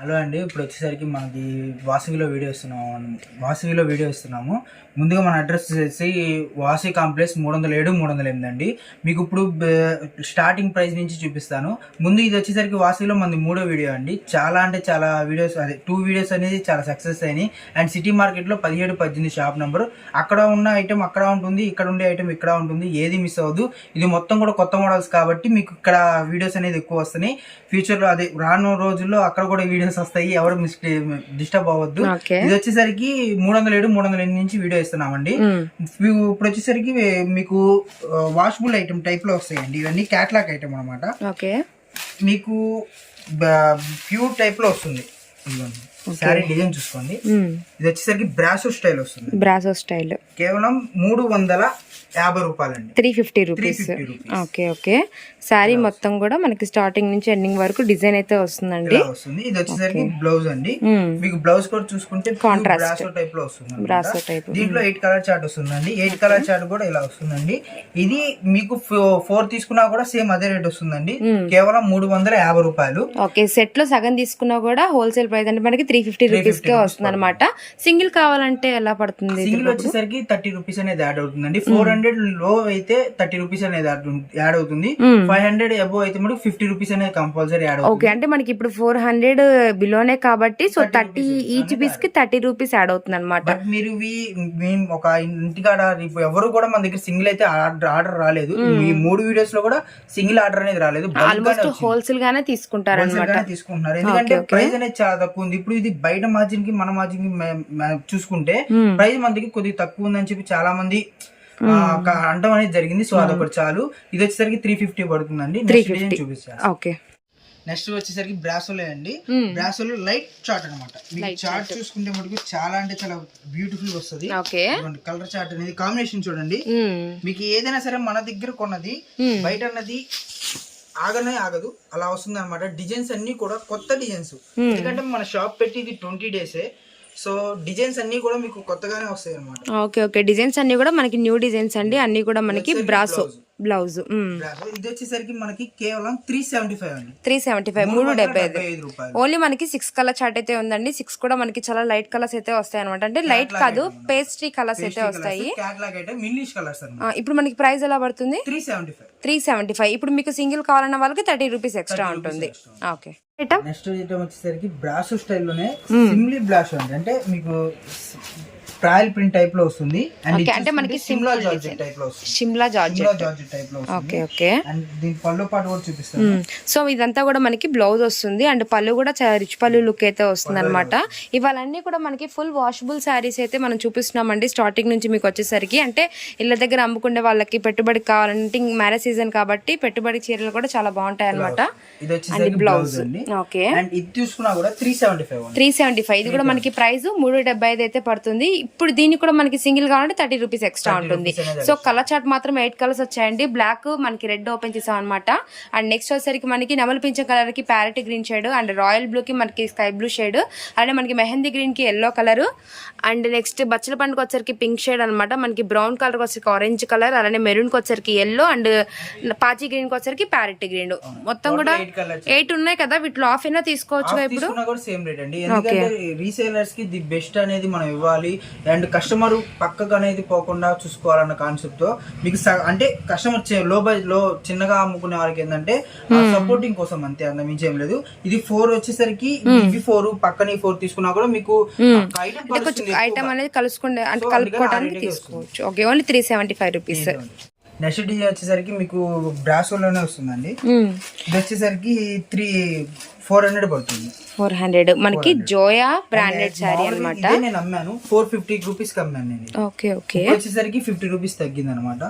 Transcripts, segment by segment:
Hello అండి ఇప్పుడు వచ్చేసరికి మనకి వాసవిలో వీడియో ఇస్తున్నాము. వాసవిలో వీడియో ఇస్తున్నాము. ముందుగా మన అడ్రస్ వచ్చేసి వాసి కాంప్లెక్స్ మూడు వందల ఏడు మూడు వందల ఎనిమిది అండి. మీకు ఇప్పుడు స్టార్టింగ్ ప్రైస్ నుంచి చూపిస్తాను. ముందు ఇది వచ్చేసరికి వాసవిలో మనది మూడో వీడియో అండి. చాలా అంటే చాలా వీడియోస్ అదే టూ వీడియోస్ అనేది చాలా సక్సెస్ అయినాయి. అండ్ సిటీ మార్కెట్లో పదిహేడు పద్దెనిమిది షాప్ నెంబర్ అక్కడ ఉన్న ఐటెం అక్కడ ఉంటుంది ఇక్కడ ఉండే ఐటెం ఇక్కడ ఉంటుంది. ఏది మిస్ అవ్వదు. ఇది మొత్తం కూడా కొత్త మోడల్స్ కాబట్టి మీకు ఇక్కడ వీడియోస్ అనేది ఎక్కువ వస్తున్నాయి. ఫ్యూచర్లో అదే రాను రోజుల్లో అక్కడ కూడా వీడియోస్ వస్తాయి ఎవరు మిస్ డిస్టర్బ్ అవ్వద్దు. ఇది వచ్చేసరికి మూడు వందల ఏడు మూడు వందల ఎనిమిది నుంచి వీడియో ఇస్తున్నామండి. ఇప్పుడు వచ్చేసరికి మీకు వాషబుల్ ఐటమ్ టైప్లో వస్తాయండి. ఇవన్నీ క్యాట్లాక్ ఐటమ్ అన్నమాట. ఓకే. మీకు ప్యూర్ టైప్లో వస్తుంది. ఇదిగోండి. శారీ డిజైన్ చూసుకోండి. ఇది వచ్చేసరికి బ్రాసో స్టైల్ వస్తుంది. Brasso style. కేవలం మూడు వందల యాభై రూపాయలండి. Three fifty rupees. 350 rupees. Okay okay. Sari మొత్తం కూడా మనకి స్టార్టింగ్ నుంచి ఎండింగ్ వరకు డిజైన్ అయితే వస్తుందండి. వస్తుంది. ఇది వచ్చేసరికి బ్లౌజ్ అండి. మీకు బ్లౌజ్ కూడా చూసుకుంటే Contrast. బ్రాసో టైప్లో వస్తుంది. బ్రాసో టైప్ దీంట్లో ఎయిట్ కలర్ చార్ట్ వస్తుందండి. ఎయిట్ కలర్ చార్ట్ కూడా ఇలా వస్తుందండి. ఇది మీకు ఫోర్ తీసుకున్నా కూడా సేమ్ అదే రేట్ వస్తుందండి. కేవలం మూడు వందల యాభై రూపాయలు. ఓకే సెట్లో సగం తీసుకున్నా కూడా హోల్సేల్ ప్రైస్ అంటే మనకి త్రీ ఫిఫ్టీ రూపీస్ కే వస్తుంది అనమాట సింగిల్ కావాలంటే ఎలా పడుతుంది సింగిల్ వచ్చేసరికి థర్టీ రూపీస్ అనేది యాడ్ అవుతుందండి. ఫోర్ హండ్రెడ్లో అయితే థర్టీ రూపీస్ అనేది యాడ్ అవుతుంది. ఫైవ్ హండ్రెడ్ అబో అయితే మనకి ఫిఫ్టీ రూపీస్ అనేది కంపల్సరీ యాడ్ ఓకే అంటే మనకి ఇప్పుడు ఫోర్ హండ్రెడ్ బిలోనే కాబట్టి సో థర్టీ ఈచ్ పీస్కి థర్టీ రూపీస్ యాడ్ అవుతుంది అనమాట మీరు ఇవి మేము ఒక ఇంటికాడ ఎవరు కూడా మన దగ్గర సింగిల్ అయితే ఆర్డర్ రాలేదు. ఈ మూడు వీడియోస్లో కూడా సింగిల్ ఆర్డర్ అనేది రాలేదు. ఆల్మోస్ట్. హోల్సేల్ గానే తీసుకుంటారు తీసుకుంటున్నారు. ఎందుకంటే ప్రైస్ అనేది చాలా తక్కువ ఉంది. ఇప్పుడు ఇది బయట మార్జిన్కి మన మార్జిన్కి చూసుకుంటే ప్రైస్ మన దగ్గర కొద్దిగా తక్కువ ఉందని చెప్పి చాలా మంది అంటం అనేది జరిగింది. సో అదొకటి చాలు. ఇది వచ్చేసరికి త్రీ ఫిఫ్టీ పడుతుందండి. చూపిస్తాను ఓకే. నెక్స్ట్ వచ్చేసరికి బ్రాసోలే అండి. బ్రాసోలో లైట్ చార్ట్ అనమాట చార్ట్ చూసుకుంటే మటుకు చాలా అంటే చాలా బ్యూటిఫుల్ వస్తుంది. కలర్ చార్ట్ అనేది కాంబినేషన్ చూడండి. మీకు ఏదైనా సరే మన దగ్గర కొన్నది బయట అన్నది ఆగనే ఆగదు. అలా వస్తుంది అనమాట డిజైన్స్ అన్ని కూడా కొత్త డిజైన్స్. ఎందుకంటే మన షాప్ పెట్టి ఇది ట్వంటీ డేసే సో డిజైన్స్ అన్ని కూడా మీకు కొత్తగానే వస్తాయి అనమాట ఓకే ఓకే. డిజైన్స్ అన్ని కూడా మనకి న్యూ డిజైన్స్ అండి. అన్ని కూడా మనకి బ్రాసో బ్లౌజ్. ఇది వచ్చేసరికి మనకి కేవలం త్రీ సెవెంటీ ఫైవ్ అండి. త్రీ సెవెంటీ ఫైవ్ మూడు డెబ్బై ఐదు. ఓన్లీ మనకి సిక్స్ కలర్ చార్ట్ అయితే ఉందండి. సిక్స్ కూడా మనకి చాలా లైట్ కలర్స్ అయితే వస్తాయి అనమాట అంటే లైట్ కాదు పేస్ట్రీ కలర్స్ అయితే వస్తాయి. ఇప్పుడు మనకి ప్రైస్ ఎలా పడుతుంది? Three seventy five. Three seventy five. ఇప్పుడు మీకు సింగిల్ కావాలన్న వాళ్ళకి థర్టీ రూపీస్ ఎక్స్ట్రా ఉంటుంది. ఓకే. నెక్స్ట్ ఐటమ్ వచ్చేసరికి బ్రాసో స్టైల్లోనే సిమ్లీ బ్లాష్ అండి. అంటే మీకు ట్రయల్ ప్రింట్ టైప్లో వస్తుంది. అండ్ అంటే మనకి సిమ్లా జార్జెట్ టైప్లో వస్తుంది. సిమ్లా జార్జెట్ టైప్లో ఓకే ఓకే అండ్ దీని పళ్ళు పాటు కూడా చూపిస్తాను. సో ఇదంతా కూడా మనకి బ్లౌజ్ వస్తుంది. అండ్ పళ్ళు కూడా చాలా రిచ్ పళ్ళు లుక్ అయితే వస్తుంది. అనమాట ఇవాళన్నీ కూడా మనకి ఫుల్ వాషబుల్ శారీస్ అయితే మనం చూపిస్తున్నామండి స్టార్టింగ్ నుంచి మీకు వచ్చేసరికి. అంటే ఇళ్ళ దగ్గర అమ్ముకునే వాళ్ళకి పెట్టుబడికి కావాలంటే మ్యారేజ్ సీజన్ కాబట్టి పెట్టుబడి చీరలు కూడా చాలా బాగుంటాయి అనమాట వచ్చేసరికి బ్లౌజ్ అండి. ఓకే అండ్ ఇది చూసుకున్నా కూడా త్రీ సెవెంటీ ఫైవ్ అండి. త్రీ సెవెంటీ ఫైవ్ ఇది కూడా మనకి ప్రైస్ మూడు డెబ్బై ఐదు అయితే పడుతుంది. ఇప్పుడు దీనికి కూడా మనకి సింగిల్ కావాలంటే థర్టీ రూపీస్ ఎక్స్ట్రా ఉంటుంది. సో కలర్ చార్ట్ మాత్రం ఎయిట్ కలర్స్ వచ్చాయండి. బ్లాక్ మనకి రెడ్ ఓపెన్ చేసాం అనమాట అండ్ నెక్స్ట్ వచ్చేసరికి మనకి నెమలి పింఛం కలర్కి parrot green shade and royal blue కి మనకి స్కై బ్లూ షేడ్ అలానే మనకి మెహందీ గ్రీన్కి ఎల్లో కలర్ అండ్ నెక్స్ట్ బచ్చల పండుగ వచ్చరికి పింక్ షేడ్ అనమాట మనకి బ్రౌన్ కలర్ వచ్చరికి ఆరెంజ్ కలర్ అలానే మెరూన్కి వచ్చరికి ఎల్లో అండ్ పాచి గ్రీన్కి వచ్చరికి ప్యారెట్ గ్రీన్. మొత్తం కూడా ఎయిట్ ఉన్నాయి కదా వీటిలో ఆఫ్ అయినా తీసుకోవచ్చు తీసుకున్నా కూడా సేమ్ రేట్ అండి. ఎందుకంటే రీసేలర్స్కి ది బెస్ట్ అనేది మనం ఇవ్వాలి. అండ్ కస్టమర్ పక్కకు అనేది పోకుండా చూసుకోవాలన్న కాన్సెప్ట్తో మీకు అంటే కస్టమర్లో బై లో చిన్నగా అమ్ముకునే వాళ్ళకి ఏంటంటే సపోర్టింగ్ కోసం అంతే అంత మించి ఏం లేదు. ఇది ఫోర్ వచ్చేసరికి ఇవి ఫోర్ పక్కన ఫోర్ తీసుకున్నా కూడా మీకు ఐటమ్ అనేది కలుసుకుంటే అంటే కలుపుకోవడానికి తీసుకోవచ్చు. Okay only three seventy five rupees next design వచ్చేసరికి మీకు బ్రాసోలోనే వస్తుందండి. ఇది వచ్చేసరికి త్రీ ఫోర్ హండ్రెడ్ పడుతుంది. Four hundred. మనకి జోయా బ్రాండెడ్ శారీ అనమాట నేను అమ్మాను. ఫోర్ ఫిఫ్టీ రూపీస్కి అమ్మాను నేను. Okay okay. వచ్చేసరికి ఫిఫ్టీ రూపీస్ తగ్గింది అనమాట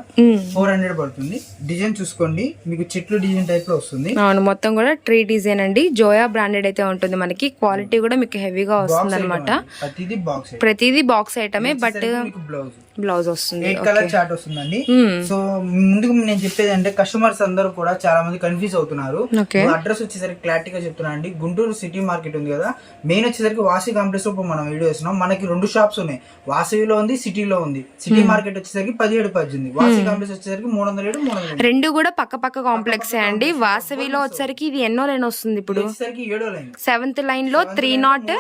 ఫోర్ హండ్రెడ్ పడుతుంది. డిజైన్ చూసుకోండి. మీకు చెట్లు డిజైన్ టైప్లో వస్తుంది. అవును మొత్తం కూడా ట్రీ డిజైన్ అండి. జోయా బ్రాండెడ్ అయితే ఉంటుంది మనకి. క్వాలిటీ కూడా మీకు హెవీగా వస్తుంది అనమాట ప్రతిదీ బాక్స్ ప్రతిదీ బాక్స్ ఐటమే బట్ బ్లౌజ్ బ్లౌజ్ వస్తుంది. ఎయిట్ కలర్ చార్ట్ వస్తుందండి. సో ముందుకు నేను చెప్పేది అంటే కస్టమర్స్ అందరూ కూడా చాలా మంది కన్ఫ్యూజ్ అవుతున్నారు. ఓకే అడ్రస్ వచ్చేసరికి క్లారిటీగా చెప్తున్నా అండి. గుంటూరు సిటీ మార్కెట్ ఉంది కదా మెయిన్ వచ్చేసరికి వాసి కాంప్లెక్స్ ఇప్పుడు మనం వీడియో వేస్తున్నాం మనకి రెండు షాప్స్ ఉన్నాయి. వాసవిలో ఉంది సిటీలో ఉంది. సిటీ మార్కెట్ వచ్చేసరికి పదిహేడు పద్దెనిమిది. వాసి కాంప్లెక్స్ వచ్చేసరికి మూడు వందల ఏడు మూడు వందల ఏడు. రెండు కూడా పక్క పక్క కాంప్లెక్స్ అండి. వాసవిలో వచ్చరికి ఇది ఎన్నో లైన్ వస్తుంది ఇప్పుడు? వచ్చేసరికి ఏడో లైన్. సెవెంత్ లైన్లో three nought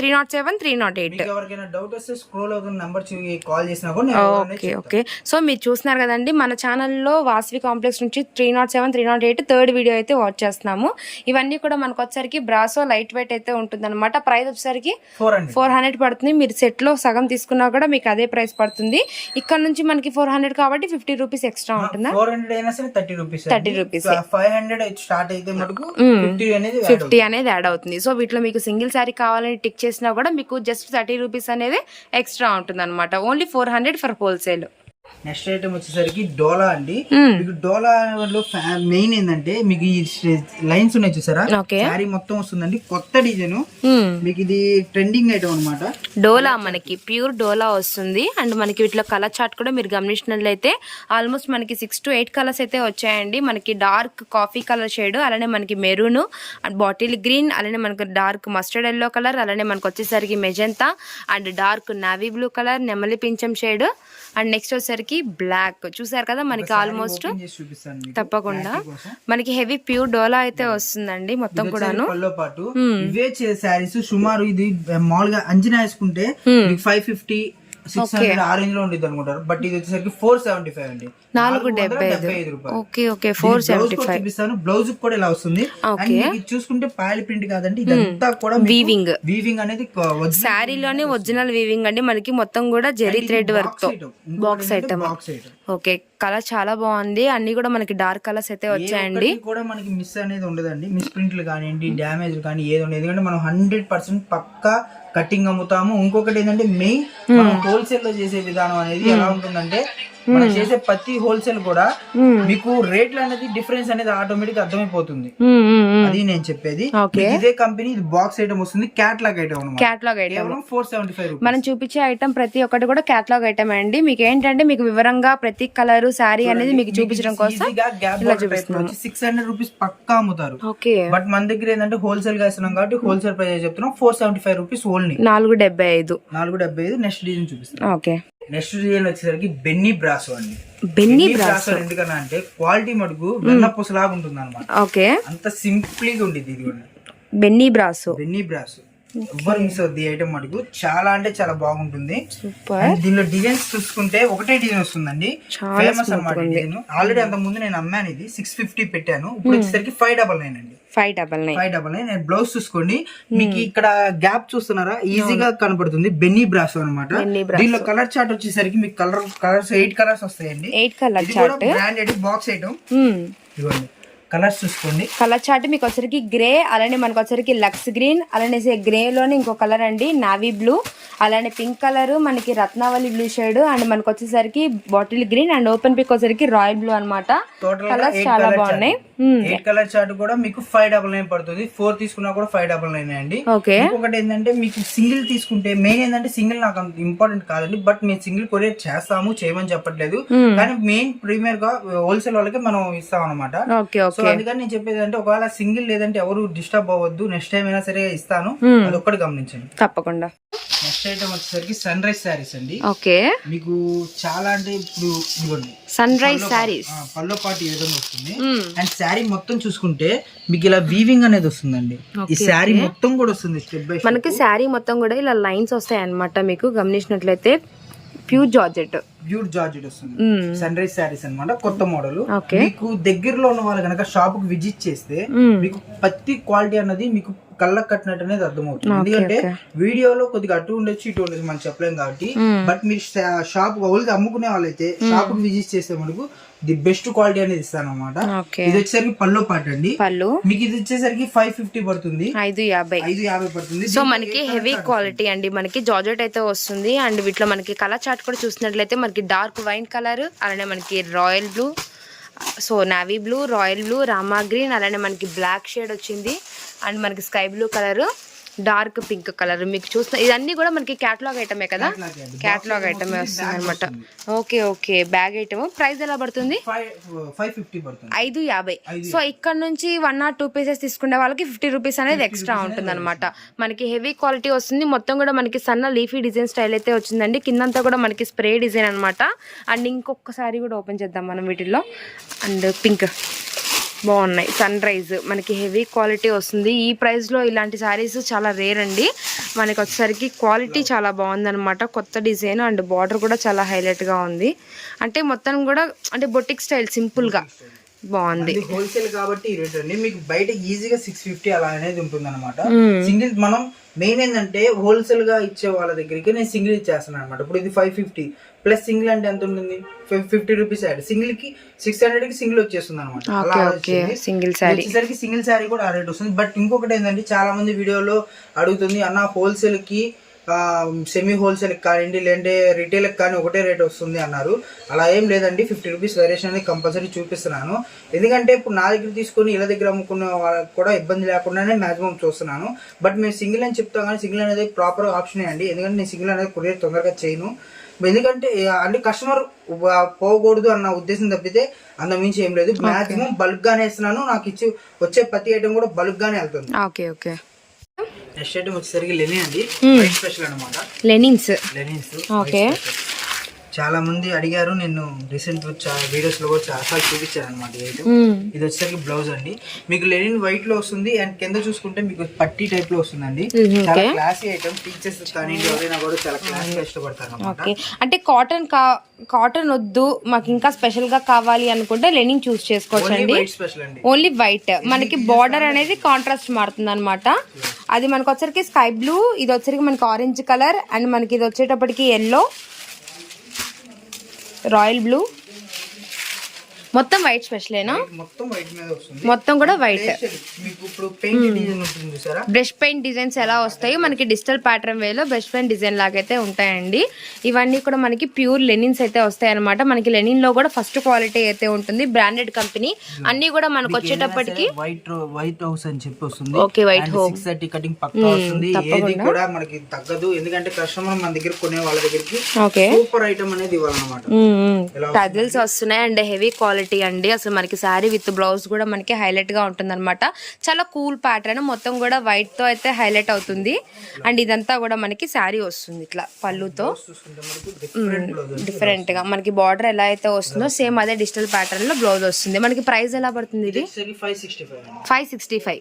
three nought seven three nought eight. ఎవరికైనా డౌట్ వస్తే స్క్రోల్ అవుతున్న నెంబర్ కాల్ చేసినా కూడా ఓకే ఓకే సో మీరు చూస్తున్నారు కదండి మన ఛానల్లో వాసవి కాంప్లెక్స్ నుంచి three nought seven three nought eight third video అయితే వాచ్ చేస్తున్నాము. ఇవన్నీ కూడా మనకు వచ్చరికి బ్రాసో లైట్ వెయిట్ అయితే ఉంటుంది అనమాట ప్రైస్ వచ్చేసరికి ఫోర్ హండ్రెడ్. పడుతుంది. మీరు సెట్లో సగం తీసుకున్నా కూడా మీకు అదే ప్రైస్ పడుతుంది. ఇక్కడ నుంచి మనకి ఫోర్ హండ్రెడ్ కాబట్టి ఫిఫ్టీ రూపీస్ ఎక్స్ట్రా ఉంటుందా? ఫోర్ హండ్రెడ్ అయినా సరే thirty rupees 30 rupees. Five hundred start అయితే మటుకు ఫిఫ్టీ అనేది add ఫిఫ్టీ అనేది యాడ్ అవుతుంది. సో వీటిలో మీకు సింగిల్ శారీ కావాలని టిక్ చేసినా కూడా మీకు జస్ట్ థర్టీ రూపీస్ అనేది ఎక్స్ట్రా ఉంటుంది అనమాట only four hundred for wholesale. Next item వచ్చేసరికి డోలా అండి. మీకు డోలా లో మెయిన్ ఏంటంటే మీకు ఈ లైన్స్ ఉన్నాయి చూసారా? శారీ మొత్తం వస్తుందండి. కొత్త డిజైన్. మీకు ఇది ట్రెండింగ్ ఐటమ్ అన్నమాట. డోలా మనకి ప్యూర్ డోలా వస్తుంది. అండ్ మనకి వీటిలో కలర్ చార్ట్ కూడా మీరు గమనించినట్లయితే ఆల్మోస్ట్ మనకి సిక్స్ టు ఎయిట్ కలర్స్ అయితే వచ్చాయండి. మనకి డార్క్ కాఫీ కలర్ షేడ్ అలానే మనకి మెరూన్ అండ్ బాటిల్ గ్రీన్ అలానే మనకి డార్క్ మస్టర్డ్ ఎల్లో కలర్ అలానే మనకు వచ్చేసరికి magenta and dark navy blue colour నెమలి పింఛం షేడ్. అండ్ నెక్స్ట్ వచ్చేసరికి బ్లాక్. చూసారు కదా మనకి ఆల్మోస్ట్ తప్పకుండా. మనకి హెవీ ప్యూర్ డోలా అయితే వస్తుందండి మొత్తం కూడాను. వచ్చేసరికి పాటు. ఇవే శారీస్ సుమారు ఇది మామూలుగా అంచనా వేసుకుంటే ఫైవ్ ఫిఫ్టీ సిక్స్ హండ్రెడ్ ఆ రేంజ్లో ఉండేది అనుకుంటారు. బట్ ఇది వచ్చేసరికి ఫోర్ సెవెంటీ ఫైవ్ అండి. నాలుగు డెబ్బై ఐదు. రూపాయలు. ఓకే ఓకే ఫోర్ సెవెంటీ కూడా ఫైవ్. చూపిస్తాను. బ్లౌజ్ కూడా ఇలా వస్తుంది. చూసుకుంటే పాయల ప్రింట్ కాదండి. ఇదంతా కూడా వీవింగ్ వీవింగ్ అనేది శారీలోనే ఒరిజినల్ వీవింగ్ అండి. మనకి మొత్తం కూడా జెరీ థ్రెడ్ వర్క్. తో బాక్స్ ఐటమ్ ఓకే. కలర్ చాలా బాగుంది. అన్ని కూడా మనకి డార్క్ కలర్స్ అయితే వచ్చాయండి. కూడా మనకి మిస్ అనేది ఉండదండి. మిస్ ప్రింట్లు కానివ్వండి డ్యామేజ్ కానీ ఏది ఉండదు. ఎందుకంటే మనం హండ్రెడ్ పర్సెంట్ పక్కా కటింగ్ అమ్ముతాము. ఇంకొకటి ఏంటంటే మెయిన్ మనం హోల్సేల్లో చేసే విధానం అనేది ఎలా ఉంటుందంటే మనం చేసే ప్రతి హోల్సేల్ కూడా మీకు రేట్లు అనేది డిఫరెన్స్ అనేది ఆటోమేటిక్ అర్థమైపోతుంది. అది నేను చెప్పేది. ఇదే కంపెనీ ఇది బాక్స్ ఐటమ్ వస్తుంది catalogue item catalogue item four seventy five మనం చూపించే ఐటమ్ ప్రతి ఒక్కటి కూడా క్యాట్లాగ్ ఐటమ్ అండి. మీకు ఏంటంటే మీకు వివరంగా ప్రతి కలర్ శారీ అనేది మీకు చూపించడం కోసం సిక్స్ హండ్రెడ్ రూపీస్ పక్కా అమ్ముతారు. ఓకే. బట్ మన దగ్గర ఏంటంటే హోల్సేల్గా ఇస్తున్నాం కాబట్టి హోల్సేల్ ప్రైస్ చెప్తున్నాం. Four seventy five rupees only నాలుగు డెబ్బై ఐదు. నాలుగు డెబ్బై ఐదు నెక్స్ట్ డిజైన్ చూపిస్తాం ఓకే. నెక్స్ట్ డిజైన్ వచ్చేసరికి బెన్నీ బ్రాసో అండి. Benny brasso. ఎందుకన్నా అంటే క్వాలిటీ మటుకు వెన్న పూసలాగా ఉంటుంది అనమాట ఓకే. అంత సింప్లీగా ఉండేది ఇది కూడా. Benny brasso. Benny brasso. ఎవ్వరు మిస్ అవుద్ది ఐటమ్ మటుకు చాలా అంటే చాలా బాగుంటుంది. సూపర్ దీనిలో డిజైన్స్ చూసుకుంటే ఒకటే డిజైన్ వస్తుందండి. ఫేమస్ అనమాట డిజైన్ ఆల్రెడీ అంత ముందు నేను అమ్మాను ఇది. సిక్స్ ఫిఫ్టీ పెట్టాను. ఇప్పుడు వచ్చేసరికి ఫైవ్ డబల్ నైన్ అండి. Five double nine five double nine blouse చూసుకోండి. మీకు ఇక్కడ గ్యాప్ చూస్తున్నారా? ఈజీగా కనపడుతుంది. బెన్నీ బ్రాసో అనమాట. దీనిలో కలర్ చార్ట్ వచ్చేసరికి మీకు కలర్ కలర్స్ ఎయిట్ కలర్స్ వస్తాయండి. Eight colour chart branded box item ఇవ్వండి కలర్స్ చూసుకోండి. కలర్ చార్ట్ మీకు వచ్చరికి గ్రే అలానే మనకు వచ్చరికి లక్స్ గ్రీన్ అలానే గ్రే లోనే ఇంకో కలర్ అండి నావీ బ్లూ అలానే పింక్ కలర్ మనకి రత్నావళి బ్లూ షేడ్ అండ్ మనకు వచ్చేసరికి bottle green and open pick వచ్చరికి రాయల్ బ్లూ అన్నమాట. టోటల్ కలర్స్ చాలా బాగున్నాయి. ఎయిట్ కలర్ చార్ట్ కూడా మీకు ఫైవ్ డబల్ నైన్ పడుతుంది. ఫోర్ తీసుకున్నా కూడా ఫైవ్ డబల్ నైన్ అండి. ఇంకొకటి ఏంటంటే మీకు సింగిల్ తీసుకుంటే మెయిన్ ఏంటంటే సింగిల్ నాకు అంత ఇంపార్టెంట్ కాదండి బట్ మేము సింగిల్ కొరియర్ చేస్తాము చేయమని చెప్పట్లేదు. కానీ మెయిన్ ప్రీమియర్గా హోల్సేల్ వాళ్ళకి మనం ఇస్తాం అనమాట సో అందుకని నేను చెప్పేది అంటే ఒకవేళ సింగిల్ లేదంటే ఎవరు డిస్టర్బ్ అవ్వద్దు నెక్స్ట్ టైం అయినా సరే ఇస్తాను. అది ఒక్కటి గమనించండి. తప్పకుండా. నెక్స్ట్ ఐటమ్ వచ్చేసరికి సన్ రైజ్ శారీస్ అండి. ఓకే. మీకు చాలా అంటే ఇప్పుడు ఇదిగోండి. Sun rise saris. పల్లో పాటు ఈ విధంగా వస్తుంది? అండ్ శారీ మొత్తం చూసుకుంటే మీకు ఇలా వీవింగ్ అనేది వస్తుందండి. ఈ శారీ మొత్తం కూడా వస్తుంది స్టెప్ బై మనకి శారీ మొత్తం కూడా ఇలా లైన్స్ వస్తాయి అన్నమాట మీకు గమనించినట్లయితే. Pure georgette. ప్యూర్ జార్జెట్ వస్తుంది. సన్ రైజ్ శారీస్ అనమాట కొత్త మోడల్. మీకు దగ్గరలో ఉన్న వాళ్ళు కనుక షాప్కు విజిట్ చేస్తే మీకు ప్రతి క్వాలిటీ అన్నది మీకు కళ్ళకు కట్టినట్టు అనేది అర్థమవుతుంది. ఎందుకంటే వీడియోలో కొద్దిగా అటు ఉండొచ్చు ఇటు ఉండొచ్చు మనం చెప్పలేం కాబట్టి. బట్ మీరు షాప్ ఓల్గా అమ్ముకునే వాళ్ళైతే షాప్కు విజిట్ చేస్తే మనకు ది బెస్ట్ క్వాలిటీ అనేది ఇస్తాను అనమాట ఇది వచ్చేసరికి పల్లో పాట అండి పళ్ళు. మీకు ఇది వచ్చేసరికి ఫైవ్ ఫిఫ్టీ పడుతుంది. ఐదు యాభై. ఐదు యాభై పడుతుంది. సో మనకి హెవీ క్వాలిటీ అండి. మనకి జార్జెట్ అయితే వస్తుంది. అండ్ వీటిలో మనకి కలర్ చార్ట్ కూడా చూసినట్లయితే మనకి డార్క్ వైన్ కలర్ అలానే మనకి royal blue so navy blue royal blue Rama green అలానే మనకి బ్లాక్ షేడ్ వచ్చింది. అండ్ మనకి sky blue colour. Dark pink colour మీకు చూస్తే ఇదన్నీ కూడా మనకి క్యాటలాగ్ ఐటమే కదా. క్యాటలాగ్ ఐటమే వస్తుంది, అనమాట. Okay okay. Bag item price ఎలా పడుతుంది? ఐదు యాభై. సో ఇక్కడ నుంచి వన్ ఆర్ టూ పీసెస్ తీసుకునే వాళ్ళకి ఫిఫ్టీ రూపీస్ అనేది ఎక్స్ట్రా ఉంటుంది అనమాట మనకి హెవీ క్వాలిటీ వస్తుంది. మొత్తం కూడా మనకి సన్న లీఫీ డిజైన్ స్టైల్ అయితే వచ్చిందండి. కిందంతా కూడా మనకి స్ప్రే డిజైన్ అనమాట అండ్ ఇంకొకసారి కూడా ఓపెన్ చేద్దాం మనం వీటిల్లో. అండ్ పింక్ బాగున్నాయి. సన్ రైజ్ మనకి హెవీ క్వాలిటీ వస్తుంది. ఈ ప్రైస్లో ఇలాంటి శారీస్ చాలా రేర్ అండి. మనకి వచ్చేసరికి క్వాలిటీ చాలా బాగుందన్నమాట. కొత్త డిజైన్ అండ్ బార్డర్ కూడా చాలా హైలైట్గా ఉంది. అంటే మొత్తం కూడా అంటే బొటిక్ స్టైల్ సింపుల్గా బాగుంది. హోల్సేల్ కాబట్టి రేట్ అండి. మీకు బయట ఈజీగా సిక్స్ ఫిఫ్టీ అలా అనేది ఉంటుంది అనమాట సింగిల్ మనం మెయిన్ ఏంటంటే హోల్సేల్గా ఇచ్చే వాళ్ళ దగ్గరికి నేను సింగిల్ ఇచ్చేస్తాను అనమాట ఇప్పుడు ఇది ఫైవ్ ఫిఫ్టీ ప్లస్ సింగిల్ అంటే ఎంత ఉంటుంది? ఫిఫ్టీ రూపీస్ యాడ్ సింగిల్కి సిక్స్ హండ్రెడ్కి సింగిల్ వచ్చేస్తుంది అనమాట సింగిల్ శారీ వచ్చేసరికి సింగిల్ శారీ కూడా ఆ రేట్ వస్తుంది. బట్ ఇంకొకటి ఏంటంటే చాలా మంది వీడియోలో అడుగుతుంది అన్న హోల్సేల్కి సెమీ హోల్సేల్ కానివ్వండి లేదంటే రిటైల్ కానీ ఒకటే రేట్ వస్తుంది అన్నారు. అలా ఏం లేదండి ఫిఫ్టీ రూపీస్ వేరియేషన్ అనేది కంపల్సరీ చూపిస్తున్నాను. ఎందుకంటే ఇప్పుడు నా దగ్గర తీసుకొని ఇలా దగ్గర అమ్ముకునే వాళ్ళకి కూడా ఇబ్బంది లేకుండానే మాక్సిమం చూస్తున్నాను. బట్ మేము సింగిల్ అని చెప్తాం కానీ సింగిల్ అనేది ప్రాపర్ ఆప్షనే అండి. ఎందుకంటే నేను సింగిల్ అనేది కొరియర్ తొందరగా చేయను. ఎందుకంటే అంటే కస్టమర్ పోకూడదు అన్న ఉద్దేశం తప్పితే అంత మించి ఏం లేదు. మాక్సిమం బల్క్ గానే ఇస్తున్నాను. నాకు ఇచ్చి వచ్చే ప్రతి ఐటమ్ కూడా బల్క్ గానే వెళ్తుంది. ఓకే ఓకే నెక్స్ట్ ఐటమ్ వచ్చేసరికి లెనిన్ అండి. స్పెషల్ అనమాట లెనిన్స్ లెనిన్స్ ఓకే చాలా మంది అడిగారు నేను రీసెంట్ వీడియోస్లో కూడా చాలా చూపించాను అనమాట ఇది వచ్చేసరికి బ్లౌజ్ అండి. మీకు లెనిన్ వైట్లో వస్తుంది అండ్ కింద చూసుకుంటే మీకు పట్టి టైప్లో వస్తుందండి. చాలా క్లాసీ ఐటమ్ టీచర్స్ కానీ ఎవరైనా కూడా చాలా ఇష్టపడతారు అనమాట అంటే కాటన్ కా కాటన్ వద్దు మాకు ఇంకా స్పెషల్గా కావాలి అనుకుంటే లెనింగ్ చూస్ చేసుకోవచ్చు అండి. ఓన్లీ వైట్ మనకి బార్డర్ అనేది కాంట్రాస్ట్ మారుతుంది అనమాట అది మనకు వచ్చరికి స్కై బ్లూ ఇది వచ్చరికి మనకి ఆరెంజ్ కలర్ అండ్ మనకి ఇది వచ్చేటప్పటికి ఎల్లో రాయల్ బ్లూ మొత్తం వైట్ స్పెషలేనా మొత్తం వైట్ మీద వస్తుంది. మొత్తం కూడా వైట్ మీకు ఇప్పుడు పెయింట్ డిజైన్ ఉంటుంది చూసారా? బ్రష్ పెయింట్ డిజైన్స్ ఎలా వస్తాయి? మనకి డిజిటల్ ప్యాటర్న్ వేలో బ్రష్ పెయింట్ డిజైన్ లాగైతే ఉంటాయండి. ఇవన్నీ కూడా మనకి ప్యూర్ లెనిన్స్ అయితే వస్తాయి అనమాట మనకి లెనిన్లో కూడా ఫస్ట్ క్వాలిటీ అయితే ఉంటుంది. బ్రాండెడ్ కంపెనీ అన్ని కూడా మనకు వచ్చేటప్పటికి వైట్ వైట్ హౌస్ అని చెప్పి వస్తుంది. Okay white home six thirty cutting పక్కా వస్తుంది. ఏది కూడా మనకి తగ్గదు. ఎందుకంటే కస్టమర్ మన దగ్గర కొనే వాళ్ళ దగ్గరికి సూపర్ ఐటమ్ అనేది ఇవ్వాలన్నమాట. టజిల్స్ వస్తున్నాయి. అండ్ హెవీ క్వాలిటీ అండి. అసలు మనకి శారీ విత్ బ్లౌజ్ కూడా మనకి హైలైట్గా ఉంటుంది చాలా కూల్ ప్యాటర్న్. మొత్తం కూడా వైట్తో అయితే హైలైట్ అవుతుంది. అండ్ ఇదంతా కూడా మనకి శారీ వస్తుంది ఇట్లా పళ్ళుతో. చూసుకుంటే మనకు డిఫరెంట్ బ్లౌజ్ డిఫరెంట్గా. మనకి బార్డర్ ఎలా అయితే వస్తుందో సేమ్ అదే డిజిటల్ ప్యాటర్న్లో బ్లౌజ్ వస్తుంది. మనకి ప్రైస్ ఎలా పడుతుంది ఇది? ఫైవ్ సిక్స్టీ ఫైవ్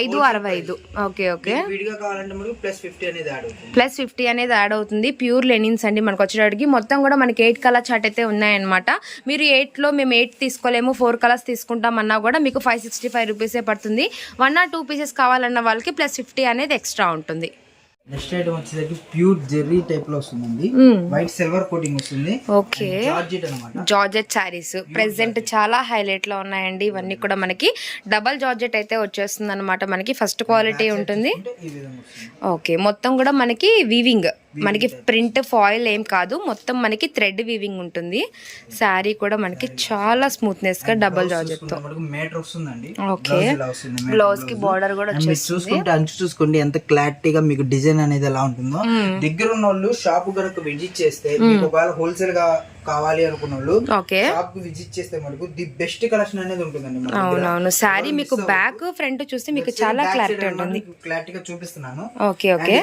ఐదు అరవై ఐదు. Okay okay. కావాలంటే ప్లస్ ఫిఫ్టీ అనేది యాడ్ అవుతుంది. ప్యూర్ లెనిన్స్ అండి మనకు వచ్చేటప్పటికి. మొత్తం కూడా మనకి ఎయిట్ కలర్ చార్ట్ అయితే ఉన్నాయన్నమాట. మీరు ఎయిట్లో మేము ఎయిట్ తీసుకోలేము ఫోర్ కలర్స్ తీసుకుంటామన్నా కూడా మీకు ఫైవ్ సిక్స్టీ ఫైవ్ రూపీసే పడుతుంది. వన్ ఆర్ టూ పీసెస్ కావాలన్న వాళ్ళకి ప్లస్ ఫిఫ్టీ అనేది ఎక్స్ట్రా ఉంటుంది. నెక్స్ట్ ఐటమ్ వచ్చేసరికి ప్యూర్ జెర్రీ టైప్లో వస్తుందండి. వైట్ సిల్వర్ కోటింగ్ వస్తుంది. ఓకే. జార్జెట్ అనమాట జార్జెట్ శారీస్. ప్రెసెంట్ చాలా హైలైట్లో ఉన్నాయండి. ఇవన్నీ కూడా మనకి డబల్ జార్జెట్ అయితే వచ్చేస్తుంది అనమాట మనకి ఫస్ట్ క్వాలిటీ ఉంటుంది. వస్తుంది. ఓకే. మొత్తం కూడా మనకి వీవింగ్ మనకి ప్రింట్ ఫాయిల్ ఏం కాదు. మొత్తం మనకి థ్రెడ్ వీవింగ్ ఉంటుంది. శారీ కూడా మనకి చాలా స్మూత్నెస్గా డబల్ జార్జెట్తో. ఓకే. బ్లౌజ్ వస్తుంది కి బార్డర్ కూడా చూసుకుంటే అంచు చూసుకోండి ఎంత క్లారిటీగా మీకు డిజైన్ అనేది ఎలా ఉంటుందో. దగ్గర ఉన్న వాళ్ళు షాప్ కనుక విజిట్ చేస్తే మీకు ఒకవేళ హోల్సేల్గా కావాలి అనుకున్న వాళ్ళు ఓకే. షాప్కి విజిట్ చేస్తే మనకు ది బెస్ట్ కలెక్షన్ అనేది ఉంటుందండి దగ్గర. అవునవును. శారీ మీకు బ్యాక్ ఫ్రంట్ చూస్తే మీకు చాలా క్లారిటీ ఉంటుంది. క్లారిటీగా చూపిస్తున్నాను. Okay okay.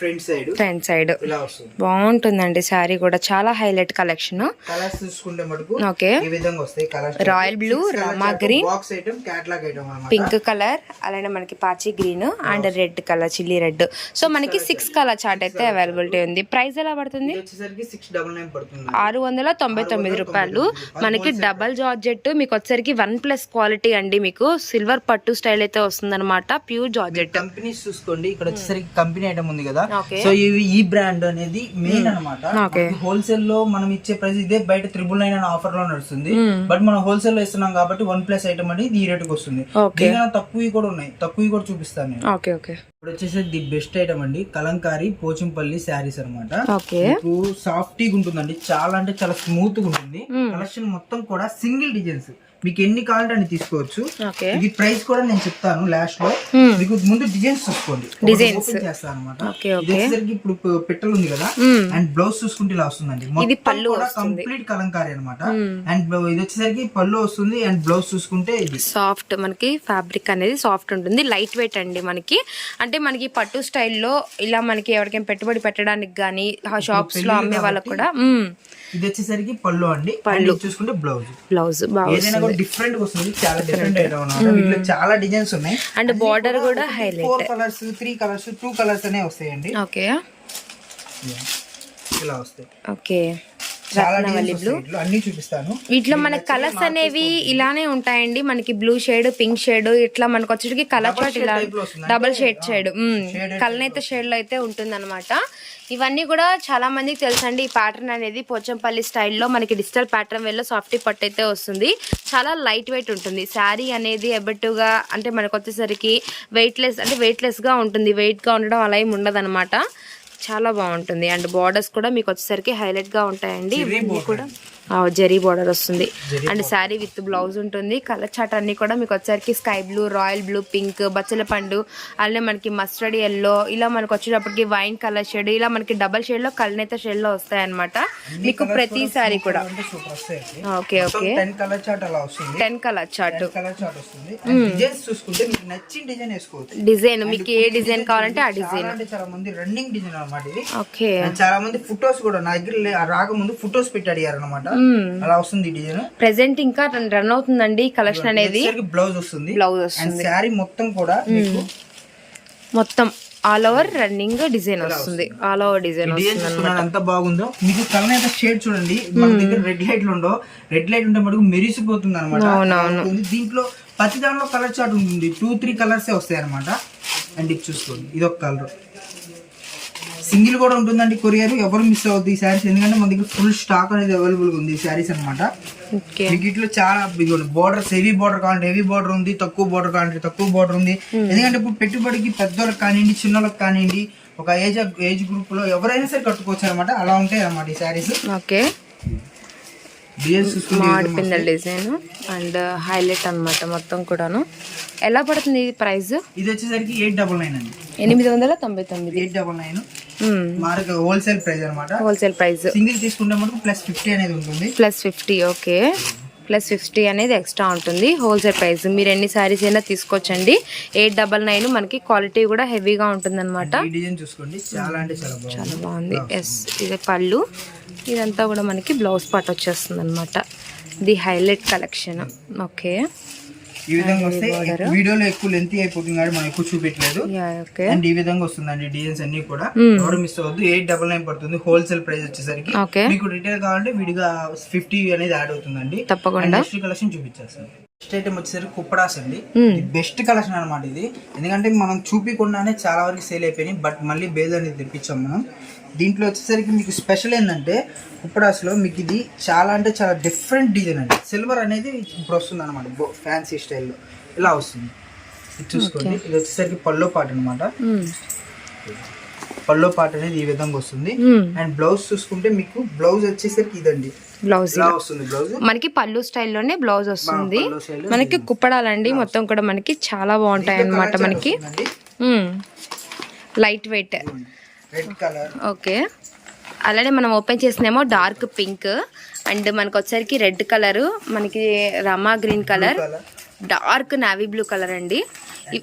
Front side front side బాగుంటుందండి శారీ కూడా. చాలా హైలైట్ కలెక్షన్. కలర్స్ చూసుకుంటే మటుకు ఓకే. ఈ విధంగా వస్తాయి colours. Royal blue Rama green box item catalogue item pink colour అలానే మనకి పాచి green and red colour chilli red so మనకి సిక్స్ కలర్ చార్ట్ అయితే అవైలబిలిటీ ఉంది. ప్రైస్ ఎలా పడుతుంది? ఇది వచ్చేసరికి సిక్స్ డబల్ నైన్ పడుతుంది. ఆరు వందల తొంభై తొమ్మిది రూపాయలు. మనకి డబల్ జార్జెట్ మీకు వచ్చరికి వన్ ప్లస్ క్వాలిటీ అండి మీకు. సిల్వర్ పట్టు స్టైల్ అయితే వస్తుందన్నమాట ప్యూర్ జార్జెట్ కంపెనీస్ చూసుకోండి ఇక్కడ వచ్చేసరికి కంపెనీ ఐటమ్ ఉంది కదా. సో ఇవి ఈ బ్రాండ్ అనేది మెయిన్ అనమాట. హోల్సేల్లో మనం ఇచ్చే ప్రైస్ ఇదే బయట త్రిబుల్ నైన్ అనే ఆఫర్లో నడుస్తుంది. బట్ మనం హోల్సేల్లో ఇస్తున్నాం కాబట్టి వన్ ప్లస్ ఐటమ్ అనేది ఈ రేటుకి వస్తుంది. తక్కువ కూడా ఉన్నాయి. తక్కువ కూడా చూపిస్తాను ఓకే ఓకే. ఇప్పుడు వచ్చేసి ది బెస్ట్ ఐటమ్ అండి. కలంకారీ పోచంపల్లి శారీస్ అనమాట మీకు సాఫ్టీగా ఉంటుందండి చాలా అంటే చాలా స్మూత్గా ఉంటుంది కలెక్షన్ మొత్తం కూడా సింగిల్ డిజైన్స్. మీకు ఎన్ని కావాలంటే అన్ని తీసుకోవచ్చు. ఇది ప్రైస్ కూడా నేను చెప్తాను లాస్ట్లో. Hmm. మీకు ముందు డిజైన్స్ చూసుకోండి. చేస్తాను అనమాట ఇప్పుడు పెట్టెలు ఉంది కదా. అండ్ బ్లౌజ్ చూసుకుంటే ఇలా వస్తుందండి. ఇది పళ్ళు. కంప్లీట్ కలంకారీ అనమాట. అండ్ బ్లౌ- ఇది వచ్చేసరికి పళ్ళు వస్తుంది. అండ్ బ్లౌజ్ చూసుకుంటే ఇది. సాఫ్ట్ మనకి ఫ్యాబ్రిక్ అనేది సాఫ్ట్ ఉంటుంది. లైట్ వెయిట్ అండి మనకి. అంటే మనకి పట్టు స్టైల్లో ఇలా మనకి ఎవరికైనా పెట్టుబడి పెట్టడానికి కానీ షాప్స్లో అమ్మే వాళ్ళకి కూడా ఇది వచ్చేసరికి పళ్ళు అండి. పళ్ళు. చూసుకుంటే బ్లౌజ్ బ్లౌజ్ బాగా ఏదైనా కూడా డిఫరెంట్ వస్తుంది చాలా డిఫరెంట్ ఐటమ్ అనమాట వీటిలో చాలా డిజైన్స్ ఉన్నాయి. అండ్ బార్డర్ కూడా highlight four colours three colours two colours అనే వస్తాయండి. ఓకే ఇలా వస్తాయి. ఓకే వీటిలో. అన్ని చూపిస్తాను. వీటిలో మన కలర్స్ అనేవి ఇలానే ఉంటాయండి. మనకి బ్లూ షేడ్ పింక్ షేడ్ ఇట్లా మనకు వచ్చేటికి కలర్ చార్ట్ ఇలా. డబల్ షేడ్ షేడ్ కలనైతే షేడ్లో అయితే ఉంటుంది ఇవన్నీ కూడా చాలా మందికి తెలుసండి ఈ ప్యాటర్న్ అనేది. పోచంపల్లి స్టైల్లో మనకి డిజిటల్ ప్యాటర్న్ వేలో సాఫ్టీ పట్టు అయితే వస్తుంది. చాలా లైట్ వెయిట్ ఉంటుంది. శారీ అనేది ఎబెట్టుగా అంటే మనకు వచ్చేసరికి వెయిట్లెస్ అంటే వెయిట్లెస్గా ఉంటుంది. వెయిట్గా ఉండడం అలా ఏమి ఉండదు చాలా బాగుంటుంది. అండ్ బార్డర్స్ కూడా మీకు వచ్చేసరికి హైలైట్గా ఉంటాయండి ఇవన్నీ కూడా జరీ బార్డర్ వస్తుంది. అండ్ శారీ విత్ బ్లౌజ్ ఉంటుంది. కలర్ చాట్ అన్ని కూడా మీకు వచ్చేసరికి sky blue royal blue pink బచ్చల పండు అలానే మనకి మస్టర్డ్ ఎల్లో ఇలా మనకు వచ్చేటప్పటికి వైన్ కలర్ షేడ్ ఇలా మనకి డబల్ షేడ్లో కలనేత షేడ్లో వస్తాయి అనమాట మీకు ప్రతి సారీ కూడా. వస్తాయి okay okay ten colour chart నచ్చిన డిజైన్ మీకు ఏ డిజైన్ కావాలంటే ఆ డిజైన్ చాలా మంది రన్నింగ్ డిజైన్ అన్నమాట ఇది. ఓకే చాలా మంది ఫొటోస్ కూడా నా దగ్గర రాకముందు ఫొటోస్ పెట్టి అడిగారు అనమాట అలా వస్తుంది డిజైన్. ప్రెసెంట్ ఇంకా రన్ అవుతుందండి కలెక్షన్ అనేది. బ్లౌజ్ వస్తుంది. బ్లౌజ్ వస్తుంది. శారీ మొత్తం కూడా మీకు మొత్తం ఆల్ ఓవర్ రన్నింగ్ డిజైన్ వస్తుంది. ఆల్ ఓవర్ డిజైన్ ఎంత బాగుందో? మీకు కలర్ అయితే షేడ్ చూడండి. మన దగ్గర రెడ్ లైట్లో ఉండవు రెడ్ లైట్ ఉంటే మటుకు మెరిసిపోతుంది అనమాట దీంట్లో ప్రతి దాంట్లో కలర్ చార్ట్ ఉంటుంది. టూ త్రీ కలర్స్ వస్తాయి అనమాట అండ్ ఇది చూసుకోండి. ఇది ఒక కలర్ సింగిల్ కూడా ఉంటుందండి కొరియర్. ఎవరు మిస్ అవుతుంది ఈ శారీస్. ఎందుకంటే మన దగ్గర ఫుల్ స్టాక్ అనేది అవైలబుల్ ఉంది ఈ శారీస్ అనమాట ఇట్లా చాలా బోర్డర్ హెవీ బోర్డర్ కావాలంటే హెవీ బోర్డర్ ఉంది తక్కువ బోర్డర్ కావాలంటే తక్కువ బోర్డర్ ఉంది. ఎందుకంటే ఇప్పుడు పెట్టుబడికి పెద్దోళ్ళకి కానివ్వండి చిన్నోళ్ళకి కానివ్వండి ఒక ఏజ్ ఏజ్ గ్రూప్లో ఎవరైనా సరే కట్టుకోవచ్చు అనమాట అలా ఉంటాయి అనమాట ఈ saris. Okay. Design and highlight అన్నమాట మొత్తం కూడాను. ఎలా పడుతుంది ప్రైస్? ఇది వచ్చేసరికి ఎయిట్ డబల్ నైన్ అండి. ఎనిమిది వందల తొంభై తొమ్మిది. Eight double nine wholesale price అనమాట. హోల్సేల్ ప్రైస్ సింగిల్ తీసుకుంటే మటుకు ప్లస్ ఫిఫ్టీ అనేది ఉంటుంది. Plus fifty okay plus fifty అనేది ఎక్స్ట్రా ఉంటుంది. హోల్సేల్ ప్రైస్ మీరు ఎన్ని శారీస్ అయినా తీసుకోవచ్చండి. ఎయిట్ డబల్ నైన్ మనకి క్వాలిటీ కూడా హెవీగా డిజైన్ చూసుకోండి. చాలా బాగుంది. ఎస్ ఇది పళ్ళు. ఇదంతా కూడా మనకి బ్లౌజ్ పార్ట్ వచ్చేస్తుంది అనమాట ఇది హైలైట్ కలెక్షన్ ఓకే ఈ విధంగా వస్తే వీడియోలో ఎక్కువ లెంత్ అయిపోతుంది కాబట్టి మనం ఎక్కువ చూపించలేదు అండ్ ఈ విధంగా వస్తుందండి డిజైన్స్ అన్ని కూడా. ఎవరు మిస్ అవ్వద్దు. ఎయిట్ డబల్ నైన్ పడుతుంది. హోల్సేల్ ప్రైస్ వచ్చేసరికి మీకు రిటైల్ కావాలంటే విడిగా ఫిఫ్టీ అనేది యాడ్ అవుతుందండి. తప్పకుండా. నెక్స్ట్ కలెక్షన్ చూపించేస్తాను నెక్స్ట్ ఐటమ్ వచ్చేసరికి కుప్పడాస్ అండి. Hmm. బెస్ట్ కలెక్షన్ అనమాట ఇది. ఎందుకంటే మనం చూపించకుండానే చాలా వరకు సేల్ అయిపోయినాయి. బట్ మళ్ళీ బేజ్ అనేది తెప్పించాం మనం. దీంట్లో వచ్చేసరికి మీకు స్పెషల్ ఏంటంటే కుప్పడాస్లో మీకు ఇది చాలా అంటే చాలా డిఫరెంట్ డిజైన్ అండి. సిల్వర్ అనేది ఇప్పుడు వస్తుంది అనమాట ఫ్యాన్సీ స్టైల్లో ఇలా వస్తుంది. ఇది చూసుకోండి. ఇది వచ్చేసరికి పల్లో పాట అనమాట పల్లో పాట అనేది ఈ విధంగా వస్తుంది. అండ్ బ్లౌజ్ చూసుకుంటే మీకు బ్లౌజ్ వచ్చేసరికి ఇదండి. బ్లౌజ్ మనకి పళ్ళు స్టైల్లోనే బ్లౌజ్ వస్తుంది. పళ్ళు మనకి కుప్పడాలండి. మొత్తం కూడా మనకి చాలా బాగుంటాయి అన్నమాట మనకి. Light weight red colour. Okay. అలానే మనం ఓపెన్ చేసినేమో డార్క్ పింక్. అండ్ మనకు వచ్చేసరికి రెడ్ కలర్. మనకి Rama green colour. Dark navy blue colour అండి.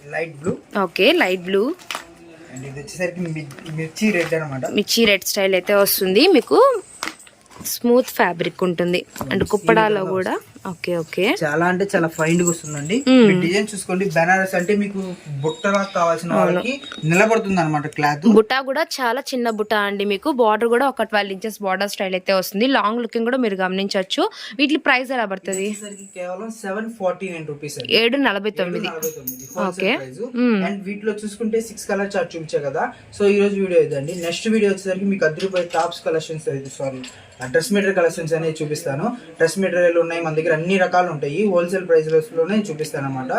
Light blue. Okay light blue. And ఇది వచ్చేసరికి మి- మిర్చి రెడ్ అనమాట మిర్చి రెడ్ స్టైల్ అయితే వస్తుంది. మీకు స్మూత్ ఫ్యాబ్రిక్ ఉంటుంది. అండ్ కుప్పడాలో కూడా. Okay okay. చాలా అంటే చాలా ఫైన్గా వస్తుందండి. డిజైన్ చూసుకోండి. బెనారస్ అంటే మీకు బుట్టలా కావాల్సిన వాళ్ళకి నిలబడుతుంది అనమాట క్లాత్. బుటా కూడా చాలా చిన్న బుటా అండి మీకు. బార్డర్ కూడా ఒక ట్వెల్వ్ ఇంచెస్ బార్డర్ స్టైల్ అయితే వస్తుంది. లాంగ్ లుకింగ్ కూడా మీరు గమనించవచ్చు. వీటి ప్రైస్ ఎలా పడుతుంది? కేవలం సెవెన్ ఫార్టీ నైన్ రూపీస్ ఏడు నలభై తొమ్మిది. ఓకే. అండ్ వీటిలో చూసుకుంటే సిక్స్ కలర్ చార్ట్ చూపించా కదా. సో ఈ రోజు వీడియో ఇదండి. నెక్స్ట్ వీడియో వచ్చేసరికి మీకు అద్దరు రూపాయి tops collections sari dress material collections అనేది చూపిస్తాను. డ్రెస్ మెటీరియల్ ఉన్నాయి? మన దగ్గర అన్ని రకాలు ఉంటాయి. హోల్సేల్ ప్రైస్లోనే చూపిస్తాను అనమాట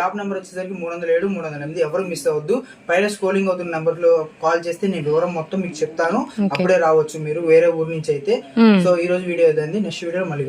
షాప్ నెంబర్ వచ్చేసరికి మూడు వందల ఏడు మూడు వందల ఎనిమిది ఎవరు మిస్ అవ్వద్దు. పైన స్కోలింగ్ అవుతున్న నెంబర్లో కాల్ చేస్తే నేను వివరం మొత్తం మీకు చెప్తాను. అప్పుడే రావచ్చు మీరు వేరే ఊరు నుంచి అయితే. సో ఈ రోజు వీడియో ఇదండి. నెక్స్ట్ వీడియో మళ్ళీ